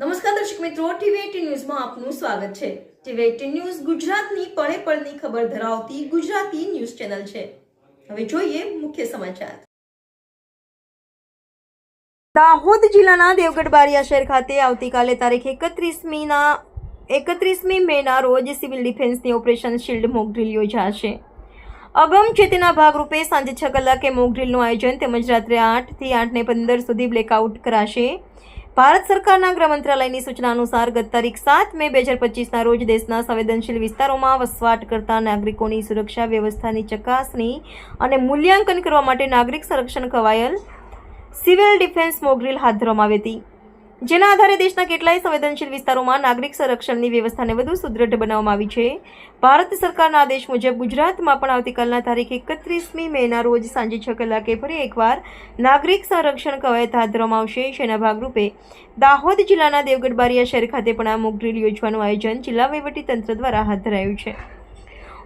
નમસ્કાર દર્શક મિત્રો ટીવી એટીન ન્યૂઝમાં આપનું સ્વાગત છે. ટીવી એટીન ન્યૂઝ ગુજરાતની પળે પળની ખબર ધરાવતી ગુજરાતી ન્યૂઝ ચેનલ છે. હવે જોઈએ મુખ્ય સમાચાર. દાહોદ જિલ્લાના દેવગઢ બારિયા શહેર ખાતે આવતીકાલે તારીખ એકત્રીસમીના, એકત્રીસમી મેના રોજ સિવિલ ડિફેન્સની ઓપરેશન શિલ્ડ મોક ડ્રીલ યોજાશે. અગમચેતીના ભાગરૂપે સાંજે છ કલાકે મોક ડ્રીલનું આયોજન તેમજ રાત્રે આઠથી આઠને પંદર સુધી બ્લેકઆઉટ કરાશે. ભારત સરકારના ગૃહ મંત્રાલયની સૂચના અનુસાર ગત તારીખ સાત મે બે હજાર પચીસના રોજ દેશના સંવેદનશીલ વિસ્તારોમાં વસવાટ કરતા નાગરિકોની સુરક્ષા વ્યવસ્થાની ચકાસણી અને મૂલ્યાંકન કરવા માટે નાગરિક સંરક્ષણ કવાયલ સિવિલ ડિફેન્સ મોગરીલ હાથ ધરવામાં આવી હતી. જેના આધારે દેશના કેટલાય સંવેદનશીલ વિસ્તારોમાં નાગરિક સંરક્ષણની વ્યવસ્થાને વધુ સુદૃઢ બનાવવામાં આવી છે. ભારત સરકારના આદેશ મુજબ ગુજરાતમાં પણ આવતીકાલના તારીખ એકત્રીસમી મેના રોજ સાંજે છ કલાકે ફરી એકવાર નાગરિક સંરક્ષણ કવાયત હાથ ધરવામાં આવશે. જેના ભાગરૂપે દાહોદ જિલ્લાના દેવગઢ બારિયા શહેર ખાતે પણ આ મોક યોજવાનું આયોજન જિલ્લા તંત્ર દ્વારા હાથ ધરાયું છે.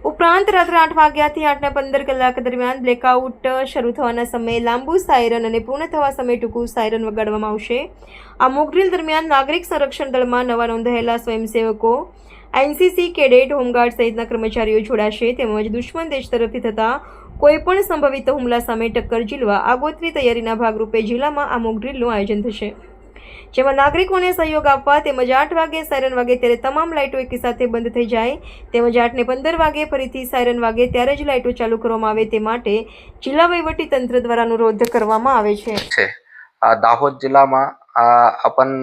ઉપરાંત રાત્રે આઠ વાગ્યાથી આઠના પંદર કલાક દરમિયાન બ્લેકઆઉટ શરૂ થવાના સમયે લાંબુ સાયરન અને પૂર્ણ થવા સમયે ટૂંકું સાયરન વગાડવામાં આવશે. આ મોકડ્રીલ દરમિયાન નાગરિક સંરક્ષણ દળમાં નવા નોંધાયેલા સ્વયંસેવકો, એનસીસી કેડેટ, હોમગાર્ડ સહિતના કર્મચારીઓ જોડાશે તેમજ દુશ્મન દેશ તરફથી થતા કોઈપણ સંભવિત હુમલા સામે ટક્કર ઝીલવા આગોતરી તૈયારીના ભાગરૂપે જિલ્લામાં આ મોકડ્રીલનું આયોજન થશે. જેમાં નાગરિકોને સહયોગ આપવા તેમજ આઠ વાગે સાયરન વાગે ત્યારે તમામ લાઇટો એકી સાથે બંધ થઈ જાય. તેમજ આઠને પંદર વાગે ફરીથી સાયરન વાગે ત્યારે જ લાઇટો ચાલુ કરવામાં આવે તે માટે જિલ્લા વહીવટી તંત્ર દ્વારા અનુરોધ કરવામાં આવે છે. દાહોદ જિલ્લામાં આ આપણ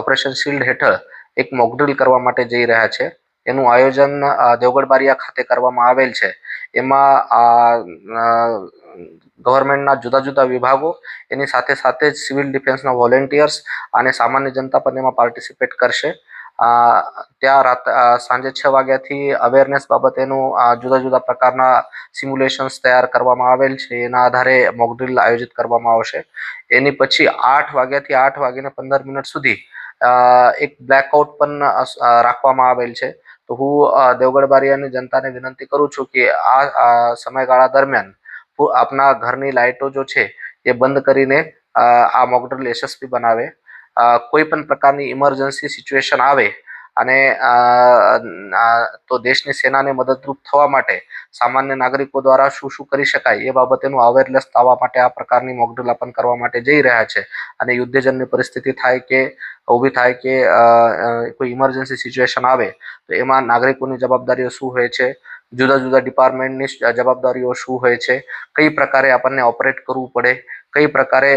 ઓપરેશન શિલ્ડ હેઠળ એક મોકડ્રીલ કરવા માટે જઈ રહ્યા છે. એનું આયોજન દેવગઢ બારિયા ખાતે કરવામાં આવેલ છે. એમાં આ ગવર્મેન્ટના જુદા જુદા વિભાગો, એની સાથે સાથે જ સિવિલ ડિફેન્સના વોલેન્ટિયર્સ અને સામાન્ય જનતા પણ એમાં પાર્ટિસિપેટ કરશે. ત્યાં રાત સાંજે છ વાગ્યાથી અવેરનેસ બાબતેનું જુદા જુદા પ્રકારના સિમ્યુલેશન્સ તૈયાર કરવામાં આવેલ છે. એના આધારે મોકડ્રીલ આયોજિત કરવામાં આવશે. એની પછી આઠ વાગ્યાથી આઠ વાગીને પંદર મિનિટ સુધી એક બ્લેકઆઉટ પણ રાખવામાં આવેલ છે. તો હું દેવગઢ બારિયાની જનતાને વિનંતી કરું છું કે આ સમયગાળા દરમિયાન આપના ઘરની લાઇટો જો છે એ બંધ કરીને આ મોકડ્રીલ યશસ્વી બનાવે. કોઈ પણ પ્રકારની ઇમરજન્સી સિચ્યુએશન આવે અને તો દેશની સેનાને મદદરૂપ થવા માટે સામાન્ય નાગરિકો દ્વારા શું શું કરી શકાય એ બાબતેનું અવેરનેસ થવા માટે આ પ્રકારની મોકડ્રીલ આપણ કરવા માટે જઈ રહ્યા છે. અને યુદ્ધજનની પરિસ્થિતિ થાય કે, ઊભી થાય કે કોઈ ઇમરજન્સી સિચ્યુએશન આવે તો એમાં નાગરિકોની જવાબદારીઓ શું હોય છે? જુદા જુદા ડિપાર્ટમેન્ટની જવાબદારીઓ શું હોય છે? કઈ પ્રકારે આપણને ઓપરેટ કરવું પડે? કઈ પ્રકારે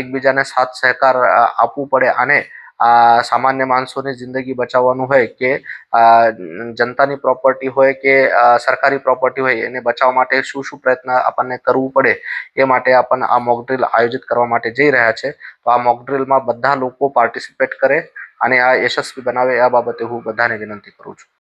એકબીજાને સાથ સહકાર આપવું પડે અને સામાન્ય માણસોની જિંદગી બચાવવાનું હોય કે જનતાની પ્રોપર્ટી હોય કે સરકારી પ્રોપર્ટી હોય, એને બચાવવા માટે શું શું પ્રયત્ન આપણને કરવું પડે એ માટે આપણને આ મોકડ્રીલ આયોજિત કરવા માટે જઈ રહ્યા છે. તો આ મોકડ્રીલમાં બધા લોકો પાર્ટિસિપેટ કરે અને આ યશસ્વી બનાવે આ બાબતે હું બધાને વિનંતી કરું છું.